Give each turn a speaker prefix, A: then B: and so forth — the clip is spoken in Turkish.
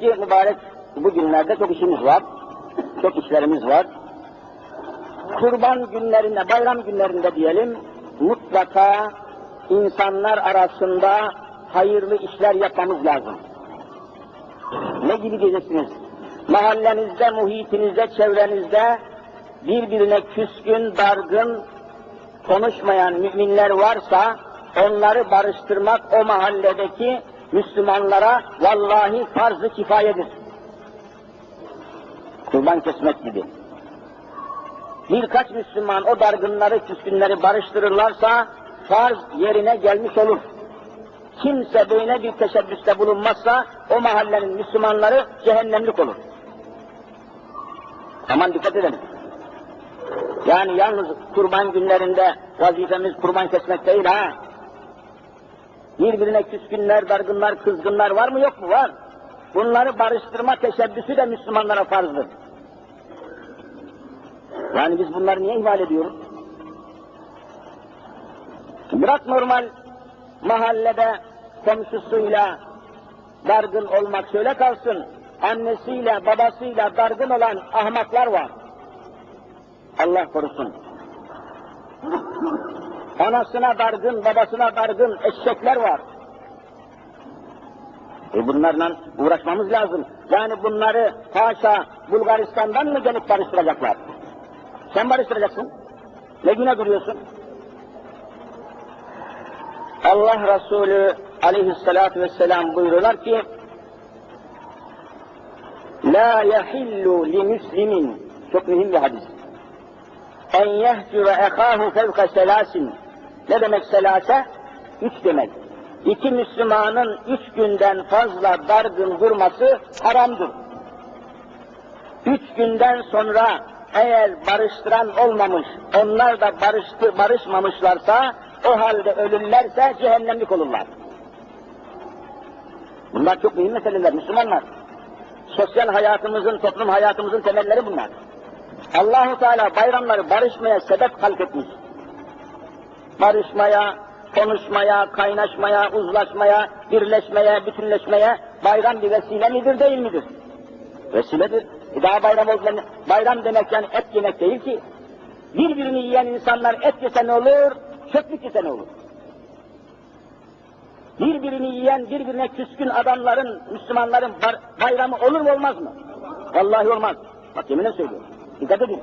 A: ki mübarek bu günlerde çok işimiz var. Çok işlerimiz var. Kurban günlerinde, bayram günlerinde diyelim, mutlaka insanlar arasında hayırlı işler yapmamız lazım. Ne gibi diyeceksiniz? Mahallenizde, muhitinizde, çevrenizde birbirine küskün, dargın, konuşmayan müminler varsa onları barıştırmak o mahalledeki Müslümanlara vallahi farz-ı kifayedir. Kurban kesmek gibi. Birkaç Müslüman o dargınları, küskünleri barıştırırlarsa farz yerine gelmiş olur. Kimse böyle bir teşebbüste bulunmazsa o mahallenin Müslümanları cehennemlik olur. Aman dikkat edelim. Yani yalnız kurban günlerinde vazifemiz kurban kesmek değil ha. Birbirine küskünler, dargınlar, kızgınlar var mı yok mu? Var. Bunları barıştırma teşebbüsü de Müslümanlara farzdır. Yani biz bunları niye ihmal ediyoruz? Bırak normal mahallede komşusuyla dargın olmak şöyle kalsın. Annesiyle, babasıyla dargın olan ahmaklar var. Allah korusun. Anasına dargın, babasına dargın eşekler var. E bunlarla uğraşmamız lazım. Yani bunları haşa Bulgaristan'dan mı gelip barıştıracaklar? Sen barıştıracaksın. Ne güne duruyorsun? Allah Resulü aleyhissalatu vesselam buyuruyorlar ki La yahillu li müslimin çok mühim bir hadis. En yehcure ehâhu fevka selasin. Ne demek selase? Üç demek. İki Müslümanın üç günden fazla dargın durması haramdır. Üç günden sonra eğer barıştıran olmamış, onlar da barıştı, barışmamışlarsa, o halde ölürlerse cehennemlik olurlar. Bunlar çok mühim meseleler Müslümanlar. Sosyal hayatımızın, toplum hayatımızın temelleri bunlar. Allahu Teala bayramları barışmaya sebep halk etmiş. Barışmaya, konuşmaya, kaynaşmaya, uzlaşmaya, birleşmeye, bütünleşmeye bayram bir vesile midir değil midir? Vesiledir. E daha bayram oldu. Bayram demek yani et yemek değil ki. Birbirini yiyen insanlar et yese ne olur, çöplük yese ne olur? Birbirini yiyen, birbirine küskün adamların, Müslümanların bayramı olur mu olmaz mı? Vallahi olmaz. Bak yeminle söylüyorum. Dikkat edin.